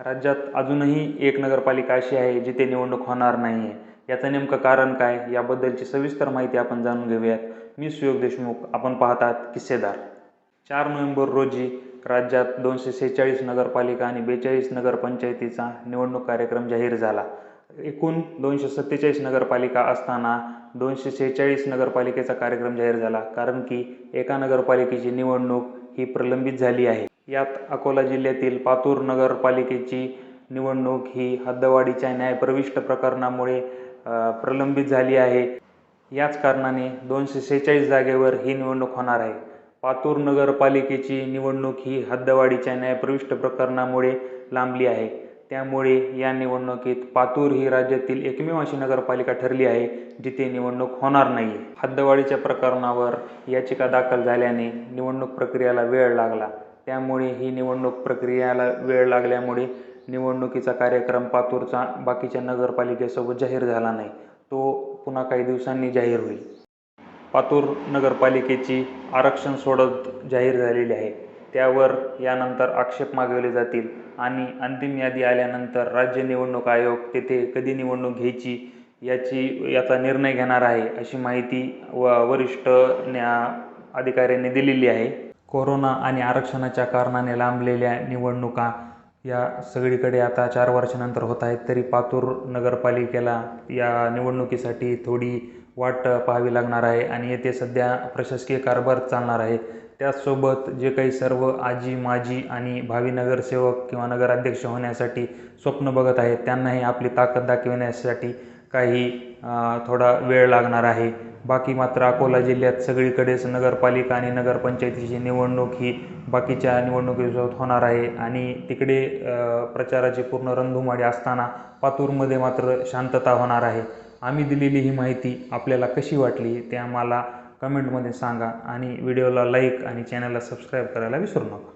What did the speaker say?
राज्यात अजूनही एक नगरपालिका अशी आहे जिथे निवडणूक होणार नाही आहे याचं नेमकं कारण काय? याबद्दलची सविस्तर माहिती आपण जाणून घेऊयात. मी सुयोग देशमुख. आपण पाहतात किस्सेदार. चार नोव्हेंबर रोजी राज्यात दोनशे सेहेचाळीस नगरपालिका आणि बेचाळीस नगरपंचायतीचा निवडणूक कार्यक्रम जाहीर झाला. एकूण दोनशे सत्तेचाळीस नगरपालिका असताना दोनशे सेहेचाळीस नगरपालिकेचा कार्यक्रम जाहीर झाला. कारण की एका नगरपालिकेची निवडणूक ही प्रलंबित झाली आहे. यात अकोला जिल्ह्यातील पातूर नगरपालिकेची निवडणूक ही हद्दवाढीच्या न्यायप्रविष्ट प्रकरणामुळे प्रलंबित झाली आहे. याच कारणाने दोनशे सेहेचाळीस जागेवर ही निवडणूक होणार आहे. पातूर नगरपालिकेची निवडणूक ही हद्दवाढीच्या न्यायप्रविष्ट प्रकरणामुळे लांबली आहे. त्यामुळे या निवडणुकीत पातूर ही राज्यातील एकमेव अशी नगरपालिका ठरली आहे जिथे निवडणूक होणार नाही. आहे हद्दवाढीच्या प्रकरणावर याचिका दाखल झाल्याने निवडणूक प्रक्रियेला वेळ लागला. त्यामुळे ही निवडणूक प्रक्रियाला वेळ लागल्यामुळे निवडणुकीचा कार्यक्रम पातूरचा बाकीच्या नगरपालिकेसोबत जाहीर झाला नाही. तो पुन्हा काही दिवसांनी जाहीर होईल. पातूर नगरपालिकेची आरक्षण सोडत जाहीर झालेली आहे. त्यावर यानंतर आक्षेप मागवले जातील आणि अंतिम यादी आल्यानंतर राज्य निवडणूक आयोग तेथे कधी निवडणूक घ्यायची याची याचा निर्णय घेणार आहे अशी माहिती व वरिष्ठ न्या अधिकाऱ्यांनी दिलेली आहे. कोरोना आणि आरक्षणाच्या कारणाने लांबलेल्या निवडणुका या सगळीकडे आता चार वर्षानंतर होत आहेत तरी पातूर नगरपालिकेला या निवडणुकीसाठी थोडी वाट पाहावी लागणार आहे आणि येथे सध्या प्रशासकीय कारभार चालणार आहे. त्याचसोबत जे काही सर्व आजी माजी आणि भावी नगरसेवक किंवा नगराध्यक्ष होण्यासाठी स्वप्न बघत आहेत त्यांनाही आपली ताकद दाखविण्यासाठी काही थोडा वेळ लागणार आहे. बाकी मात्र अकोला जिल्ह्यात सगळीकडेच नगरपालिका आणि नगरपंचायतीची निवडणूक ही बाकीच्या निवडणुकीसोबत होणार आहे. आणि तिकडे प्रचाराची पूर्ण रंधुमाडी असताना पातूरमध्ये मात्र शांतता होणार आहे. आम्ही दिलेली ही माहिती आपल्याला कशी वाटली ते आम्हाला कमेंटमध्ये सांगा आणि व्हिडिओला लाईक आणि चॅनलला सबस्क्राईब करायला विसरू नका.